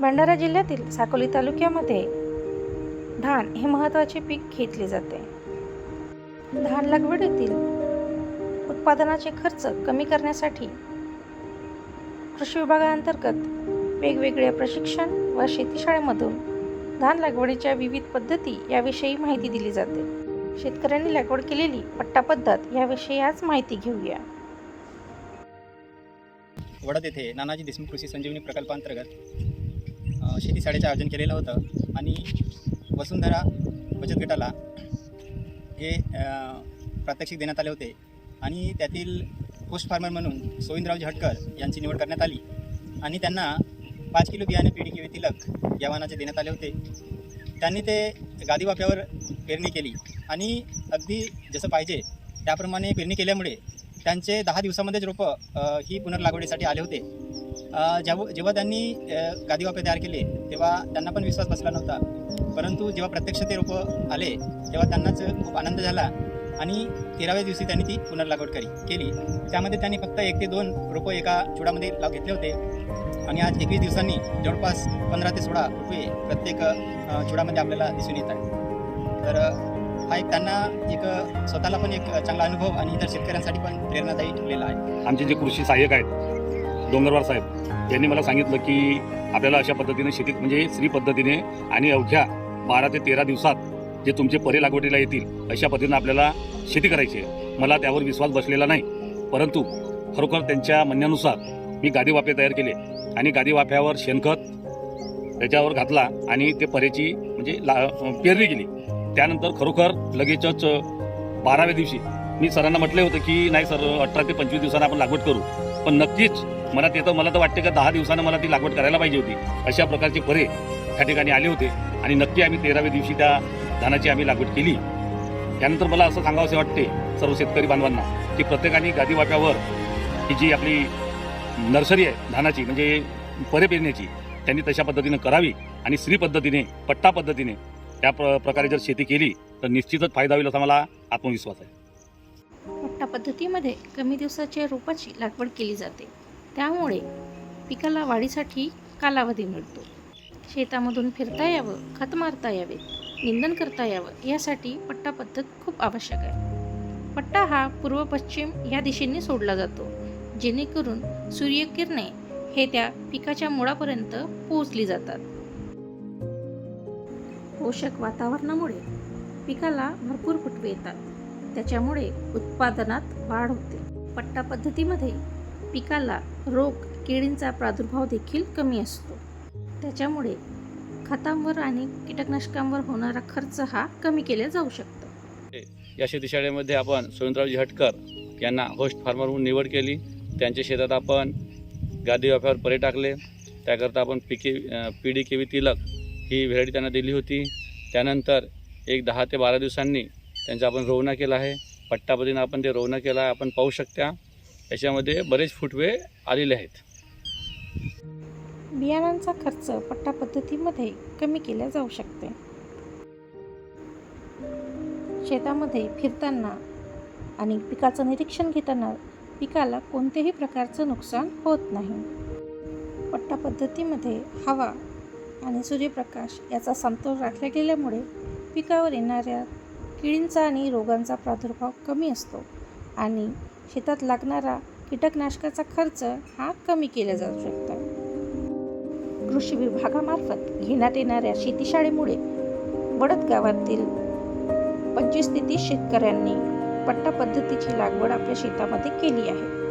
भंडारा जिल्ह्यातील साकोली तालुक्यामध्ये धान हे महत्त्वाचे पीक घेतले जाते. धान लागवडीतील उत्पादनाचे खर्च कमी करण्यासाठी कृषी विभागाअंतर्गत वेगवेगळ्या प्रशिक्षण व शेतीशाळेमधून धान लागवडीच्या विविध पद्धती याविषयी माहिती दिली जाते. शेतकऱ्यांनी लागवड केलेली पट्टा पद्धत याविषयी आज माहिती घेऊया. वडद येथे नानाजी देशमुख कृषी संजीवनी प्रकल्पांतर्गत शेती शाळेचं आयोजन केलेलं होतं. आणि वसुंधरा बचत गटाला हे प्रात्यक्षिक देण्यात आले होते. आणि त्यातील पोस्ट फार्मर म्हणून सोविंदरावजी हटकर यांची निवड करण्यात आली. आणि त्यांना पाच किलो बियाणे पिढी किंवा तिलक या वाहनाचे देण्यात आले होते. त्यांनी ते गादी वाफ्यावर पेरणी केली. आणि अगदी जसं पाहिजे त्याप्रमाणे पेरणी केल्यामुळे त्यांचे दहा दिवसामध्येच रोपं ही पुनर्लागवडीसाठी आले होते. जेव्हा जेव्हा त्यांनी गादी वापे तयार केले तेव्हा त्यांना पण विश्वास बसला नव्हता. परंतु जेव्हा प्रत्यक्ष ते रोपं आले तेव्हा त्यांनाच खूप आनंद झाला आणि तेराव्या दिवशी त्यांनी ती पुनर्लागवड करी केली. त्यामध्ये त्यांनी फक्त एक ते दोन रोपं एका चुडामध्ये लाव घेतले होते. आणि आज एकवीस दिवसांनी जवळपास पंधरा ते सोळा रुपये प्रत्येक चुडामध्ये आपल्याला दिसून येत आहे तर हा एक त्यांना एक स्वतःला पण एक चांगला अनुभव आणि इतर शेतकऱ्यांसाठी पण प्रेरणादायी ठरलेला आहे. आमचे जे कृषी सहाय्यक आहेत डोंगरवार साहेब यांनी मला सांगितलं की आपल्याला अशा पद्धतीने शेतीत म्हणजे स्त्री पद्धतीने आणि अवघ्या बारा ते तेरा दिवसात जे तुमचे परे लागवडीला येतील अशा पद्धतीने आपल्याला शेती करायची आहे. मला त्यावर विश्वास बसलेला नाही. परंतु खरोखर त्यांच्या म्हणण्यानुसार मी गादी वाफे तयार केले आणि गादी वाफ्यावर शेणखत त्याच्यावर घातला आणि ते परेची म्हणजे ला पेरणी केली. त्यानंतर खरोखर लगेचच बाराव्या दिवशी मी सरांना म्हटले होतं की नाही सर अठरा ते पंचवीस दिवसांना आपण लागवड करू. पण नक्कीच मला ते तर मला तर वाटते का दहा दिवसानं मला ती लागवड करायला पाहिजे होती. अशा प्रकारचे परे त्या ठिकाणी आले होते. आणि नक्की आम्ही तेराव्या दिवशी त्या धानाची आम्ही लागवड केली. त्यानंतर मला असं सांगावंसे वाटते सर्व शेतकरी बांधवांना की प्रत्येकाने गादी वाफ्यावर ही जी आपली नर्सरी आहे धानाची म्हणजे परे पेरण्याची त्यांनी तशा पद्धतीनं करावी आणि स्त्री पद्धतीने पट्टा पद्धतीने त्या प्र प्रकारे जर शेती केली तर निश्चितच फायदा होईल असा मला आत्मविश्वास आहे. पट्टा पद्धतीमध्ये कमी दिवसाच्या रोपाची लागवड केली जाते. त्यामुळे पिकाला वाढीसाठी कालावधी मिळतो. शेतामधून फिरता यावं खत मारता यावे निंदन करता यावं यासाठी पट्टा पद्धत खूप आवश्यक आहे. पट्टा हा पूर्व पश्चिम या दिशेने सोडला जातो जेणेकरून सूर्यकिरणे हे त्या पिकाच्या मुळापर्यंत पोहोचली जातात. पोषक वातावरणामुळे पिकाला भरपूर फुटवे येतात. त्याच्यामुळे उत्पादनात वाढ होते. पट्टा पद्धतीमध्ये पिकाला रोग किडींचा प्रादुर्भाव देखील कमी असतो. त्याच्यामुळे खतांवर आणि कीटकनाशकांवर होणारा खर्च हा कमी केला जाऊ शकतो. या शेतीशाळेमध्ये आपण सुरेंद्ररावजी हटकर यांना होस्ट फार्मर म्हणून निवड केली. त्यांच्या शेतात आपण गादी वाफ्यावर परे टाकले. त्याकरता आपण पिके पिढी केवी तिलक ही व्हेरायटी त्यांना दिली होती. त्यानंतर एक दहा ते बारा दिवसांनी त्यांचा आपण रोवणा केला आहे. पट्टा आपण ते रोवणा केला आहे. आपण पाहू शकता याच्यामध्ये बरेच फुटवे आलेले आहेत. बियाणांचा खर्च पट्टा पद्धतीमध्ये कमी केला जाऊ शकते. शेतामध्ये फिरताना आणि पिकाचं निरीक्षण घेताना पिकाला कोणत्याही प्रकारचं नुकसान होत नाही. पट्टा पद्धतीमध्ये हवा आणि सूर्यप्रकाश याचा समतोल राखला गेल्यामुळे पिकावर येणाऱ्या किडींचा आणि रोगांचा प्रादुर्भाव कमी असतो आणि शेतात लागणारा कीटकनाशकाचा खर्च हा कमी केला जाऊ शकतो. कृषी विभागामार्फत घेण्यात येणाऱ्या शेतीशाळेमुळे बडद गावातील पंचवीस ते तीस शेतकऱ्यांनी पट्टा पद्धतीची लागवड आपल्या शेतामध्ये केली आहे.